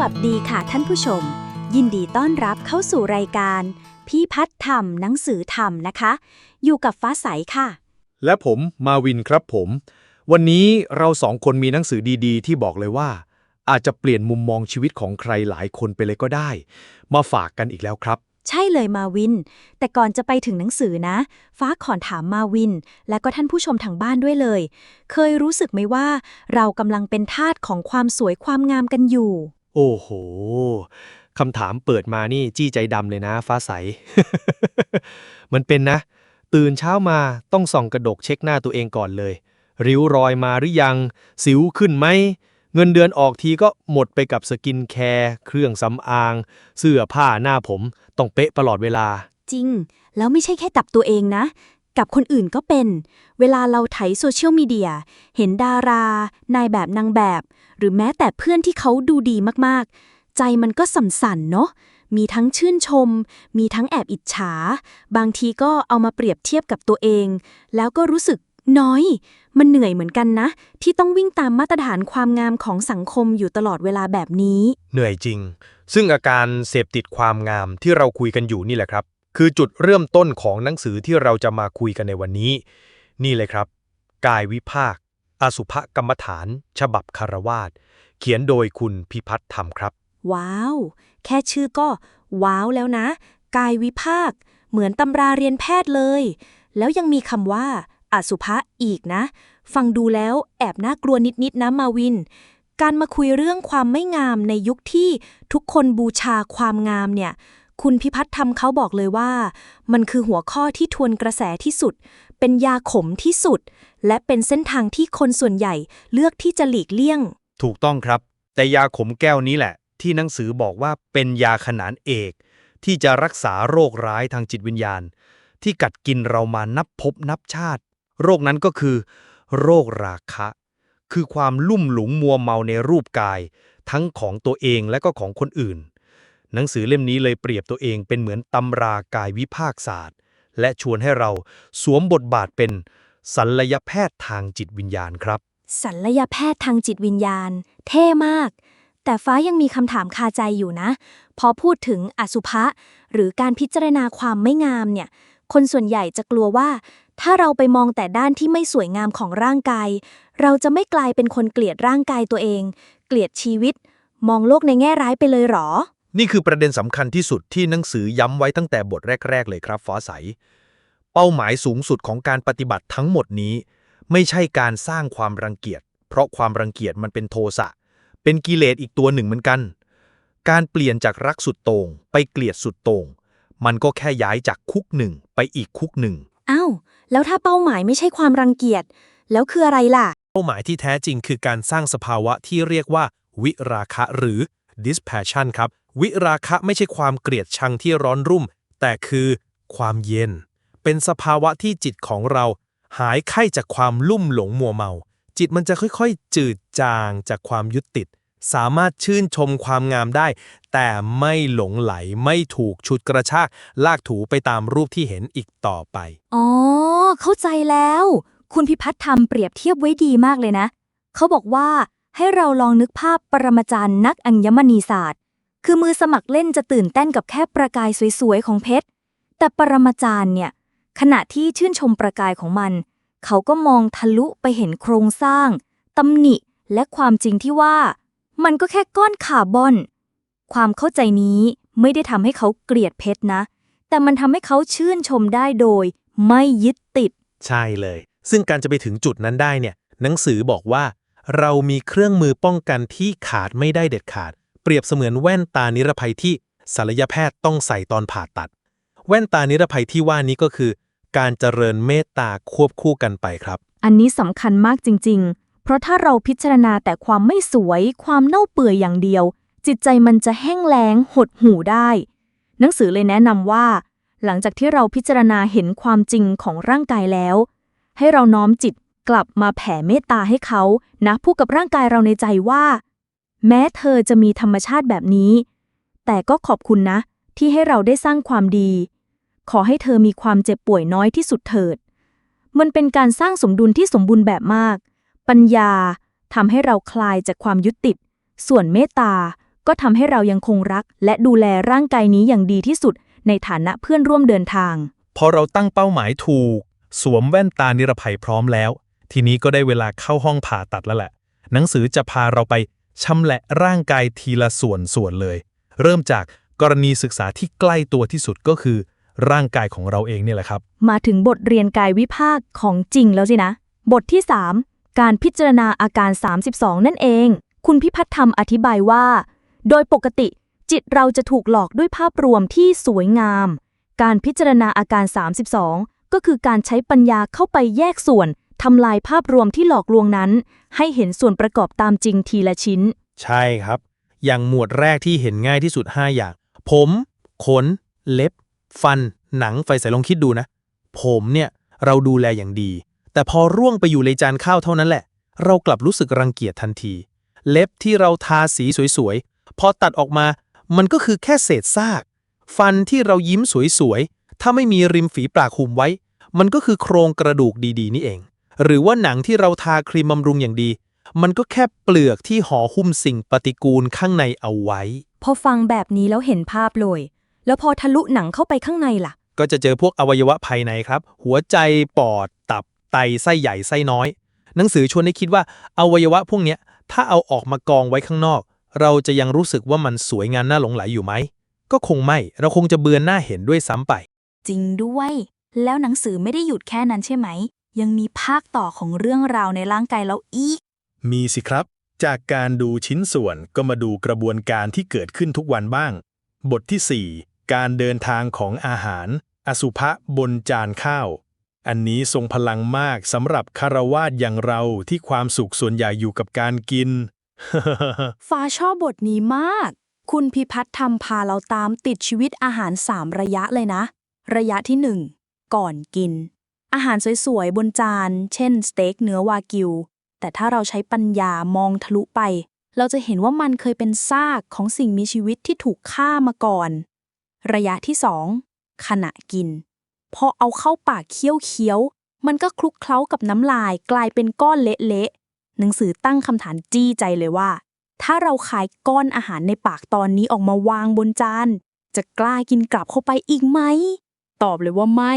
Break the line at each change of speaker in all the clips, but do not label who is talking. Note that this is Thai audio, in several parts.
วัสดีค่ะท่านผู้ชม ยินดีต้อนรับเข้าสู่รายการ พี่พัฒธรรมหนังสือธรรมนะคะ อยู่กับฟ้าใสค่ะ
และผมมาวินครับผม วันนี้เราสองคนมีหนังสือดีๆ ที่บอกเลยว่า อาจจะเปลี่ยนมุมมองชีวิตของใครหลายคนไปเลยก็ได้ มาฝากกันอีกแล้วครับ
ใช่เลยมาวิน แต่ก่อนจะไปถึงหนังสือนะ ฟ้าขอถามมาวิน และก็ท่านผู้ชมทางบ้านด้วยเลย เคยรู้สึกไหมว่า เรากำลังเป็นทาสของความสวยความงามกันอยู่
โอ้โหคำถามเปิดมานี่จี้ใจดำเลยนะฟ้าใส มันเป็นนะ ตื่นเช้ามาต้องส่องกระดกเช็คหน้าตัวเองก่อนเลย ริ้วรอยมาหรือยัง สิวขึ้นไหม เงินเดือนออกทีก็หมดไปกับสกินแคร์ เครื่องสำอาง เสื้อผ้าหน้าผม ต้องเป๊ะตลอดเวลา
จริง แล้วไม่ใช่แค่กับตัวเองนะ กับคนอื่นก็เป็น เวลาเราไถโซเชียลมีเดีย เห็นดารา นายแบบนางแบบ หรือแม้แต่เพื่อนที่เขาดูดีมากๆ ใจมันก็สั่นสั่นๆเนาะมีทั้งชื่นชม มีทั้งแอบอิจฉา บางทีก็เอามาเปรียบเทียบกับตัวเอง แล้วก็รู้สึกน้อย มันเหนื่อยเหมือนกันนะ ที่ต้องวิ่งตามมาตรฐานความงามของสังคมอยู่ตลอดเวลาแบบนี้
เหนื่อยจริง ซึ่งอาการเสพติดความงามที่เราคุยกันอยู่นี่แหละครับ คือจุดเริ่มต้นของหนังสือที่เราจะมาคุยกันในวันนี้ นี่เลยครับ กายวิภาค อสุภกรรมฐาน ฉบับคารวาสเขียนโดยคุณพิพัฒน์ธรรมครับ
ว้าว แค่ชื่อก็ ว้าวแล้วนะ กายวิภาค เหมือนตำราเรียนแพทย์เลย แล้วยังมีคำว่าอสุภะอีกนะ ฟังดูแล้วแอบน่ากลัวนิดๆนะมาวิน การมาคุยเรื่องความไม่งามในยุคที่ทุกคนบูชาความงามเนี่ย คุณพิพัฒน์ธรรมเขาบอกเลยว่า มันคือหัวข้อที่ทวนกระแสที่สุด เป็นยาขมที่สุด และเป็นเส้นทางที่คนส่วนใหญ่เลือกที่จะหลีกเลี่ยง
ถูกต้องครับ แต่ยาขมแก้วนี้แหละ ที่หนังสือบอกว่าเป็นยาขนานเอก ที่จะรักษาโรคร้ายทางจิตวิญญาณ ที่กัดกินเรามานับพบนับชาติ โรคนั้นก็คือ โรคราคะ คือความลุ่มหลงมัวเมาในรูปกาย ทั้งของตัวเองและก็ของคนอื่น หนังสือเล่มนี้เลยเปรียบตัวเองเป็นเหมือนตำรากายวิภาคศาสตร์ และชวนให้เราสวมบทบาทเป็นศัลยแพทย์ทางจิตวิญญาณครับ
ศัลยแพทย์ทางจิตวิญญาณ เท่มาก แต่ฟ้ายังมีคำถามคาใจอยู่นะ พอพูดถึงอสุภะหรือการพิจารณาความไม่งามเนี่ย คนส่วนใหญ่จะกลัวว่า ถ้าเราไปมองแต่ด้านที่ไม่สวยงามของร่างกาย เราจะไม่กลายเป็นคนเกลียดร่างกายตัวเอง เกลียดชีวิต มองโลกในแง่ร้ายไปเลยหรอ
นี่คือประเด็นสำคัญที่สุดที่หนังสือย้ำไว้ตั้งแต่บทแรก ๆ เลยครับฟ้าใส เป้าหมายสูงสุดของการปฏิบัติทั้งหมดนี้ ไม่ใช่การสร้างความรังเกียจ เพราะความรังเกียจมันเป็นโทสะ เป็นกิเลสอีกตัวหนึ่งเหมือนกัน การเปลี่ยนจากรักสุดโต่งไปเกลียดสุดโต่งมันก็แค่ย้ายจากคุกหนึ่งไปอีกคุกหนึ่ง
อ้าวแล้วถ้าเป้าหมายไม่ใช่ความรังเกียจ แล้วคืออะไรล่ะ
เป้าหมายที่แท้จริงคือการสร้างสภาวะที่เรียกว่า วิราคะหรือ dispassion ครับ วิราคะไม่ใช่ความเกลียดชังที่ร้อนรุ่ม แต่คือความเย็น เป็นสภาวะที่จิตของเรา หายไข้จากความลุ่มหลงมัวเมา จิตมันจะค่อยๆ จืดจางจากความยึดติด สามารถชื่นชมความงามได้ แต่ไม่หลงไหลไม่ถูกชุดกระชากลากถูไปตามรูปที่เห็นอีกต่อไป
อ๋อ เข้าใจแล้ว คุณพิพัฒน์ทำเปรียบเทียบไว้ดีมากเลยนะ เขาบอกว่าให้เราลองนึกภาพปรมาจารย์นักอัญมณีศาสตร์ คือมือสมัครเล่นจะตื่นเต้นกับแค่ประกายสวยๆของเพชร แต่ปรมาจารย์เนี่ย ขณะที่ชื่นชมประกายของมัน เขาก็มองทะลุไปเห็นโครงสร้างตำหนิและความจริงที่ว่า มันก็แค่ก้อนคาร์บอน ความเข้าใจนี้ไม่ได้ทำให้เขาเกลียดเพชรนะ แต่มันทำให้เขาชื่นชมได้โดย ไม่ยึดติด
ใช่เลย ซึ่งการจะไปถึงจุดนั้นได้เนี่ย หนังสือบอกว่า เรามีเครื่องมือป้องกันที่ขาดไม่ได้เด็ดขาด เปรียบเสมือนแว่นตานิรภัยที่ศัลยแพทย์ต้องใส่ตอนผ่าตัด แว่นตานิรภัยที่ว่านี้ก็คือ การเจริญเมตตาควบคู่กันไปครับ
อันนี้สำคัญมากจริง ๆ เพราะถ้าเราพิจารณาแต่ความไม่สวย ความเน่าเปื่อยอย่างเดียว จิตใจมันจะแห้งแล้งหดหู่ได้ หนังสือเลยแนะนำว่า หลังจากที่เราพิจารณาเห็นความจริงของร่างกายแล้ว ให้เราน้อมจิตกลับมาแผ่เมตตาให้เขานะพูดกับร่างกายเราในใจว่า แม้เธอจะมีธรรมชาติแบบนี้ แต่ก็ขอบคุณนะ ที่ให้เราได้สร้างความดี ขอให้เธอมีความเจ็บป่วยน้อยที่สุดเถิด มันเป็นการสร้างสมดุลที่สมบูรณ์แบบมาก ปัญญาทำให้เราคลายจากความยึดติด ส่วนเมตตา
ก็ทำให้เรายังคงรัก และดูแลร่างกายนี้อย่างดีที่สุดในฐานะเพื่อนร่วมเดินทาง
พอเราตั้งเป้าหมายถูก สวมแว่นตานิรภัยพร้อมแล้ว ทีนี้ก็ได้เวลาเข้าห้องผ่าตัดแล้วแหละ หนังสือจะพาเราไป ชำแหละร่างกายทีละส่วนส่วนเลย เริ่มจากกรณีศึกษาที่ใกล้ตัวที่สุดก็คือ ร่างกายของเราเองเนี่ยแหละครับ
มาถึงบทเรียนกายวิภาคของจริงแล้วสินะ บทที่ 3 การพิจารณาอาการ 32 นั่นเอง คุณพิพัฒน์ธรรมอธิบายว่า โดยปกติจิตเราจะถูกหลอกด้วยภาพรวมที่สวยงาม การพิจารณาอาการ 32 ก็คือการใช้ปัญญาเข้าไปแยกส่วน ทำลายภาพรวมที่หลอกลวงนั้น ให้เห็นส่วนประกอบตามจริงทีละชิ้น
ใช่ครับ อย่างหมวดแรกที่เห็นง่ายที่สุด 5 อย่าง ผม ขน เล็บ ฟัน หนังไฟใส่ลองคิดดูนะ ผมเนี่ยเราดูแลอย่างดี แต่พอร่วงไปอยู่ในจานข้าวเท่านั้นแหละ เรากลับรู้สึกรังเกียจทันที เล็บที่เราทาสีสวยๆ พอตัดออกมา มันก็คือแค่เศษซาก ฟันที่เรายิ้มสวยๆ ถ้าไม่มีริมฝีปากหุมไว้ มันก็คือโครงกระดูกดีๆ นี่เอง หรือว่าหนังที่เราทาครีมบำรุงอย่างดี มันก็แค่เปลือกที่ห่อหุ้มสิ่งปฏิกูลข้างในเอาไว้
พอฟังแบบนี้แล้วเห็นภาพเลย แล้วพอทะลุหนังเข้าไปข้างในล่ะ
ก็จะเจอพวกอวัยวะภายในครับ หัวใจปอด ตับ ไตไส้ใหญ่ไส้น้อย หนังสือชวนให้คิดว่าอวัยวะพวกเนี้ยถ้าเอาออกมากองไว้ข้างนอก เราจะยังรู้สึกว่ามันสวยงามน่าหลงไหลอยู่ไหมก็คงไม่ เราคงจะเบือนหน้าเห็นด้วยซ้ำไป
จริงด้วย แล้วหนังสือไม่ได้หยุดแค่นั้นใช่ไหม ยังมีภาคต่อของเรื่องราวในร่างกายเราอีก
มีสิครับ จากการดูชิ้นส่วนก็มาดูกระบวนการที่เกิดขึ้นทุกวันบ้าง บทที่ 4 การเดินทางของอาหาร อสุภะบนจานข้าว อันนี้ทรงพลังมากสำหรับคารวาสอย่างเราที่ความสุขส่วนใหญ่อยู่กับการกิน
ฟ้าชอบบทนี้มาก คุณพิพัฒน์ทำพาเราตามติดชีวิตอาหารสามระยะเลยนะ ระยะที่หนึ่งก่อนกิน อาหารสวยๆ บนจาน เช่นสเต็กเนื้อวากิว แต่ถ้าเราใช้ปัญญามองทะลุไป เราจะเห็นว่ามันเคยเป็นซากของสิ่งมีชีวิตที่ถูกฆ่ามาก่อน ระยะที่สองขณะกิน พอเอาเข้าปากเคี้ยวเคี้ยวๆมันก็คลุกเคล้ากับน้ำลายกลายเป็นก้อนเละๆ หนังสือตั้งคำถามจี้ใจเลยว่า ถ้าเราขายก้อนอาหารในปากตอนนี้ออกมาวางบนจาน จะกล้ากินกลับเข้าไปอีกไหม ตอบเลยว่าไม่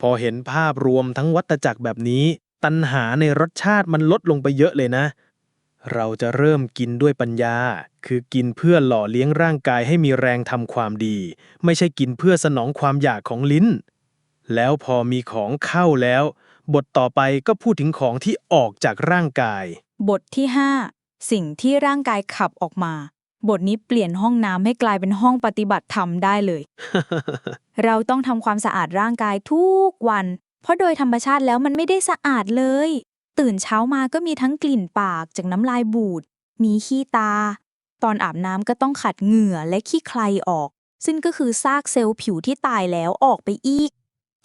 พอเห็นภาพรวมทั้งวัตจักรแบบนี้ ตัณหาในรสชาติมันลดลงไปเยอะเลยนะ เราจะเริ่มกินด้วยปัญญา คือกินเพื่อหล่อเลี้ยงร่างกายให้มีแรงทำความดี ไม่ใช่กินเพื่อสนองความอยากของลิ้น แล้วพอมีของเข้าแล้ว บทต่อไปก็พูดถึงของที่ออกจากร่างกาย
บทที่ 5 สิ่งที่ร่างกายขับออกมา บทนี้เปลี่ยนห้องน้ำให้กลายเป็นห้องปฏิบัติธรรมได้เลย เราต้องทำความสะอาดร่างกายทุกวัน เพราะโดยธรรมชาติแล้วมันไม่ได้สะอาดเลย ตื่นเช้ามาก็มีทั้งกลิ่นปากจากน้ำลายบูด มีขี้ตา ตอนอาบน้ำก็ต้องขัดเหงื่อและขี้ใครออก ซึ่งก็คือซากเซลล์ผิวที่ตายแล้วออกไปอีก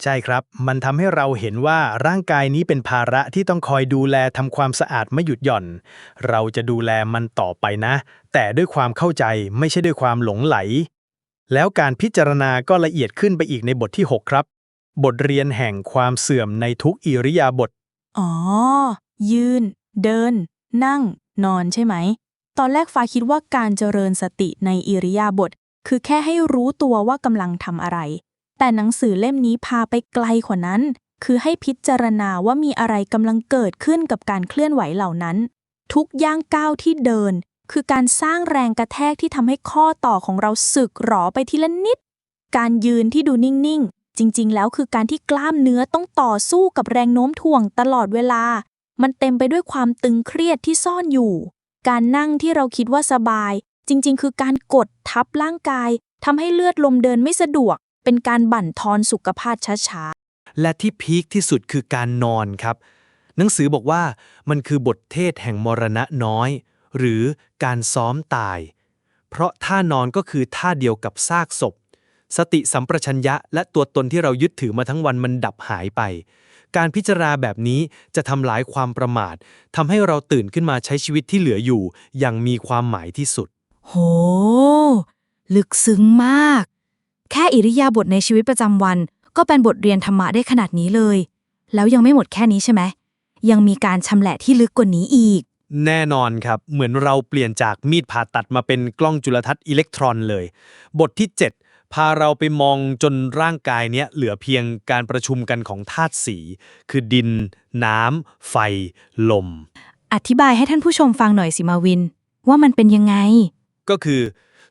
ใช่ครับ มันทำให้เราเห็นว่าร่างกายนี้เป็นภาระที่ต้องคอยดูแลทำความสะอาดไม่หยุดหย่อน เราจะดูแลมันต่อไปนะ แต่ด้วยความเข้าใจไม่ใช่ด้วยความหลงไหล แล้วการพิจารณาก็ละเอียดขึ้นไปอีกในบทที่ 6 ครับ บทเรียนแห่งความเสื่อมในทุกอิริยาบถ
อ๋อ ยืน เดิน นั่ง นอนใช่ไหม ตอนแรกฟ้าคิดว่าการเจริญสติในอิริยาบถคือแค่ให้รู้ตัวว่ากำลังทำอะไร แต่หนังสือเล่มนี้พาไปไกลกว่านั้น คือให้พิจารณาว่ามีอะไรกำลังเกิดขึ้นกับการเคลื่อนไหวเหล่านั้น ทุกย่างก้าวที่เดิน คือการสร้างแรงกระแทกที่ทำให้ข้อต่อของเราสึกหรอไปทีละนิด การยืนที่ดูนิ่งๆ จริงๆ แล้วคือการที่กล้ามเนื้อต้องต่อสู้กับแรงโน้มถ่วงตลอดเวลา มันเต็มไปด้วยความตึงเครียดที่ซ่อนอยู่ การนั่งที่เราคิดว่าสบาย จริงๆ คือการกดทับร่างกายทำให้เลือดลมเดินไม่สะดวก เป็นการบั่นทอนสุขภาพช้า
และที่พีคที่สุดคือการนอนครับ หนังสือบอกว่ามันคือบทเทศแห่งมรณะน้อย หรือการซ้อมตาย เพราะท่านอนก็คือท่าเดียวกับซากศพ สติสัมปชัญญะและตัวตนที่เรายึดถือมาทั้งวันมันดับหายไป การพิจารณาแบบนี้จะทำลายความประมาททำให้เราตื่นขึ้นมาใช้ชีวิตที่เหลืออยู่ อย่างมีความหมายที่สุด
ๆ โห ลึกซึ้งมาก แค่อิริยาบถในชีวิตประจำวัน ก็เป็นบทเรียนธรรมะได้ขนาดนี้เลย แล้วยังไม่หมดแค่นี้ใช่ไหมยังมีการชำแหละที่ลึกกว่านี้อีก
แน่นอนครับ เหมือนเราเปลี่ยนจากมีดผ่าตัดมาเป็นกล้องจุลทรรศน์อิเล็กตรอนเลย บทที่ 7 พาเราไปมองจนร่างกายเนี้ยเหลือเพียงการประชุมกันของธาตุสี คือดิน น้ำ ไฟ ลม
อธิบายให้ท่านผู้ชมฟังหน่อยสิมาวิน ว่ามันเป็นยังไง
ก็คือ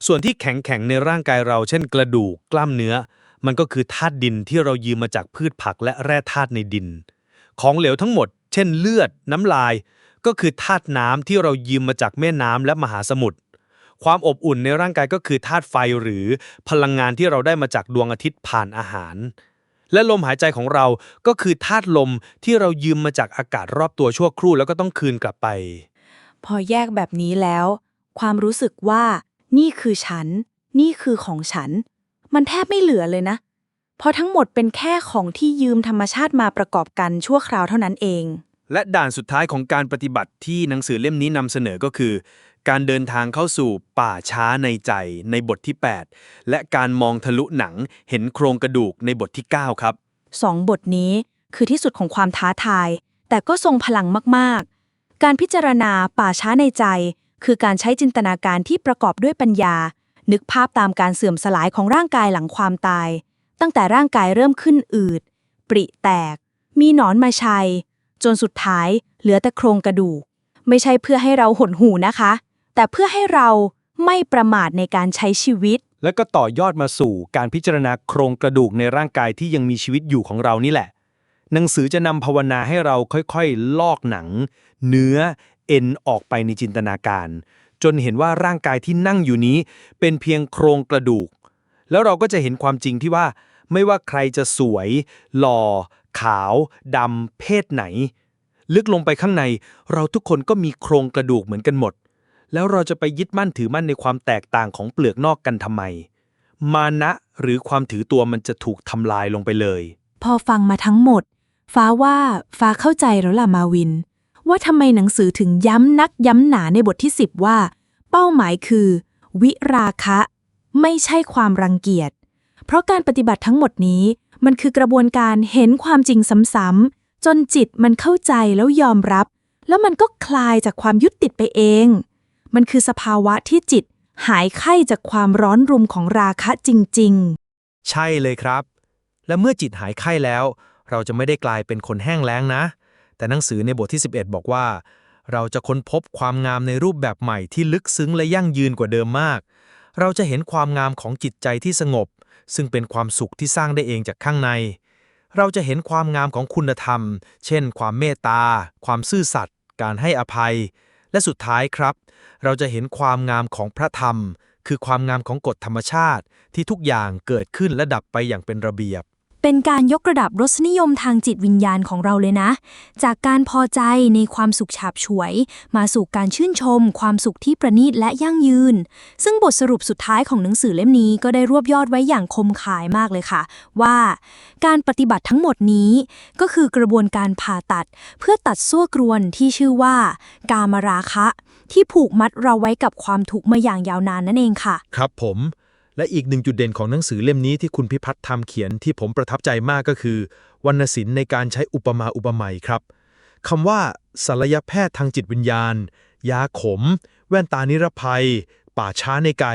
ส่วนที่แข็งแข็งๆในร่างกายเราเช่นกระดูกกล้ามเนื้อ มันก็คือธาตุดินที่เรายืมมาจากพืชผักและแร่ธาตุในดิน ของเหลวทั้งหมด เช่นเลือด น้ำลาย ก็คือธาตุน้ำที่เรายืมมาจากแม่น้ำและมหาสมุทรความอบอุ่นในร่างกายก็คือธาตุไฟหรือพลังงานที่เราได้มาจากดวงอาทิตย์ผ่านอาหาร และลมหายใจของเราก็คือธาตุลมที่เรายืมมาจากอากาศรอบตัวชั่วครู่แล้วก็ต้องคืนกลับไป
พอแยกแบบนี้แล้ว ความรู้สึกว่า นี่คือฉัน นี่คือของฉัน มันแทบไม่เหลือเลยนะ เพราะทั้งหมดเป็นแค่ของที่ยืมธรรมชาติมาประกอบกันชั่วคราวเท่านั้นเอง
และด่านสุดท้ายของการปฏิบัติที่หนังสือเล่มนี้นำเสนอก็คือ การเดินทางเข้าสู่ป่าช้าในใจในบทที่ 8 และการมองทะลุหนังเห็นโครงกระดูกในบทที่ 9 ครับ
สองบทนี้คือที่สุดของความท้าทาย แต่ก็ทรงพลังมากๆ การพิจารณาป่าช้าในใจ คือการใช้จินตนาการที่ประกอบด้วยปัญญา นึกภาพตามการเสื่อมสลายของร่างกายหลังความตาย ตั้งแต่ร่างกายเริ่มขึ้นอืด ปริแตก มีหนอนมาชัย จนสุดท้าย เหลือแต่โครงกระดูก ไม่ใช่เพื่อให้เราหดหูนะคะ แต่เพื่อให้เราไม่ประมาทในการใช้ชีวิต
และก็ต่อยอดมาสู่การพิจารณาโครงกระดูกในร่างกายที่ยังมีชีวิตอยู่ของเรานี่แหละ หนังสือจะนำภาวนาให้เราค่อยๆ ลอกหนัง เนื้อ เอ็นออกไปในจินตนาการ จนเห็นว่าร่างกายที่นั่งอยู่นี้ เป็นเพียงโครงกระดูก แล้วเราก็จะเห็นความจริงที่ว่า ไม่ว่าใครจะสวย หล่อ ขาวดำเพศไหน ลึกลงไปข้างใน เราทุกคนก็มีโครงกระดูกเหมือนกันหมด แล้วเราจะไปยึดมั่นถือมั่นในความแตกต่างของเปลือกนอกกันทำไม มานะหรือความถือตัวมันจะถูกทำลายลงไปเลย
พอฟังมาทั้งหมด ฟ้าว่าฟ้าเข้าใจแล้วล่ะมาวิน ว่าทำไมหนังสือถึงย้ำนักย้ำหนาในบทที่ 10 ว่า เป้าหมายคือ วิราคะ ไม่ใช่ความรังเกียจ เพราะการปฏิบัติทั้งหมดนี้มันคือกระบวนการเห็นความจริงซ้ำๆจนจิตมันเข้าใจแล้วยอมรับ แล้วมันก็คลายจากความยึดติดไปเอง มันคือสภาวะที่จิตหายไข้จากความร้อนรุมของราคะจริง ๆ
ใช่เลยครับ และเมื่อจิตหายไข้แล้ว เราจะไม่ได้กลายเป็นคนแห้งแล้งนะ แต่หนังสือในบทที่ 11 บอกว่า เราจะค้นพบความงามในรูปแบบใหม่ที่ลึกซึ้งและยั่งยืนกว่าเดิมมาก เราจะเห็นความงามของจิตใจที่สงบ ซึ่งเป็นความสุขที่สร้างได้เองจากข้างใน เราจะเห็นความงามของคุณธรรม เช่น ความเมตตา ความซื่อสัตย์ การให้อภัย และสุดท้ายครับ เราจะเห็นความงามของพระธรรม คือความงามของกฎธรรมชาติ ที่ทุกอย่างเกิดขึ้นและดับไปอย่างเป็นระเบียบ
เป็นการยกระดับรสนิยมทางจิตวิญญาณของเราเลยนะ จากการพอใจในความสุขฉาบฉวย มาสู่การชื่นชม ความสุขที่ประณีตและยั่งยืน ซึ่งบทสรุปสุดท้ายของหนังสือเล่มนี้ก็ได้รวบยอดไว้อย่างคมขายมากเลยค่ะ ว่าการปฏิบัติทั้งหมดนี้ ก็คือกระบวนการผ่าตัด เพื่อตัดซั่วกรวนที่ชื่อว่า กามราคะ ที่ผูกมัดเราไว้กับความทุกข์มาอย่างยาวนานนั่นเองค่ะ
ครับผม และอีกหนึ่งจุดเด่นของหนังสือเล่มนี้ที่คุณพิพัฒน์ทำเขียนที่ผมประทับใจมากก็คือ วรรณศิลป์ในการใช้อุปมาอุปไมยครับคำว่าศัลยแพทย์ทางจิตวิญญาณ ยาขม แว่นตานิรภัย ป่าช้าในไก่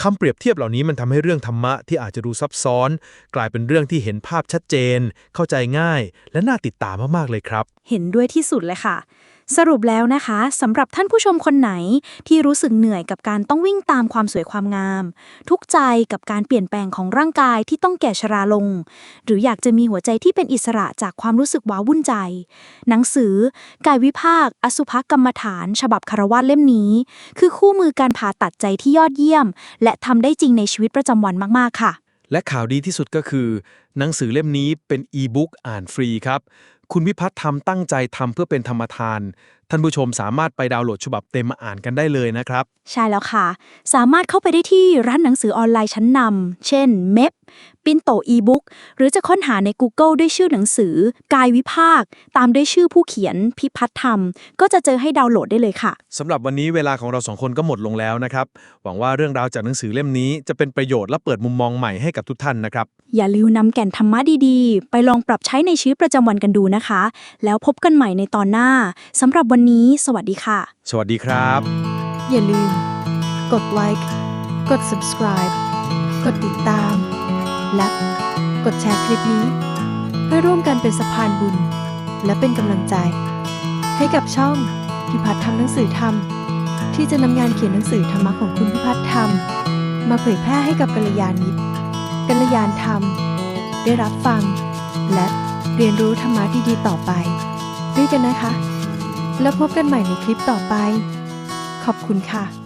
คำเปรียบเทียบเหล่านี้มันทำให้เรื่องธรรมะที่อาจจะดูซับซ้อน กลายเป็นเรื่องที่เห็นภาพชัดเจน เข้าใจง่าย และน่าติดตามมากๆเลยครับ
เห็นด้วยที่สุดเลยค่ะ สรุปแล้วนะคะสำหรับท่านผู้ชมคนไหนที่รู้สึกเหนื่อยกับการต้องวิ่งตามความสวยความงาม ทุกใจกับการเปลี่ยนแปลงของร่างกายที่ต้องแก่ชราลง หรืออยากจะมีหัวใจที่เป็นอิสระจากความรู้สึกว้าวุ่นใจ หนังสือ กายวิภาค อสุภกรรมฐาน ฉบับคารวาสเล่มนี้ คือคู่มือการผ่าตัดใจที่ยอดเยี่ยม และทำได้จริงในชีวิตประจำวันมาก ๆ ค่ะ
และข่าวดีที่สุดก็คือ หนังสือเล่มนี้เป็นอีบุ๊กอ่านฟรีครับ คุณวิพัฒน์ทำตั้งใจทำเพื่อเป็นธรรมทาน ท่านผู้ชมสามารถไปดาวน์โหลดฉบับเต็มมาอ่านกันได้เลยนะครับ
ใช่แล้วค่ะ สามารถเข้าไปได้ที่ร้านหนังสือออนไลน์ชั้นนำ เช่น เม p ปินโตอีบุ๊กหรือจะค้นหาใน Google ด้วยชื่อหนังสือ กายวิภาค ตามด้วยชื่อผู้เขียนพิพัฒน์ธรรม ก็จะเจอให้ดาวน์โหลดได้เลยค่ะ
สำหรับวันนี้เวลาของเราสองคนก็หมดลงแล้วนะครับ หวังว่าเรื่องราวจากหนังสือเล่มนี้จะเป็นประโยชน์และเปิดมุมมองใหม่ให้กับทุกท่านนะครับ
อย่าลืมนำแก่นธรรมะดีๆ ไปลองปรับใช้ในชีวิตประจำวันกันดูนะคะนะคะแล้วพบกันใหม่ในตอนหน้าสำหรับวันนี้สวัสดีค่ะ
สวัสดีครับ
อย่าลืม กดไลค์กด subscribe กดติดตาม และกดแชร์คลิปนี้ เพื่อร่วมกันเป็นสะพานบุญ และเป็นกำลังใจ ให้กับช่องพิพัฒน์ทำหนังสือทำที่จะนำงานเขียนหนังสือธรรมะของคุณพิพัฒน์ทำมาเผยแพร่ให้กับกัลยาณมิตรกัลยาณธรรม ได้รับฟัง และเรียนรู้ธรรมะดีๆต่อไป ด้วยกันนะคะ แล้วพบกันใหม่ในคลิปต่อไป ขอบคุณค่ะ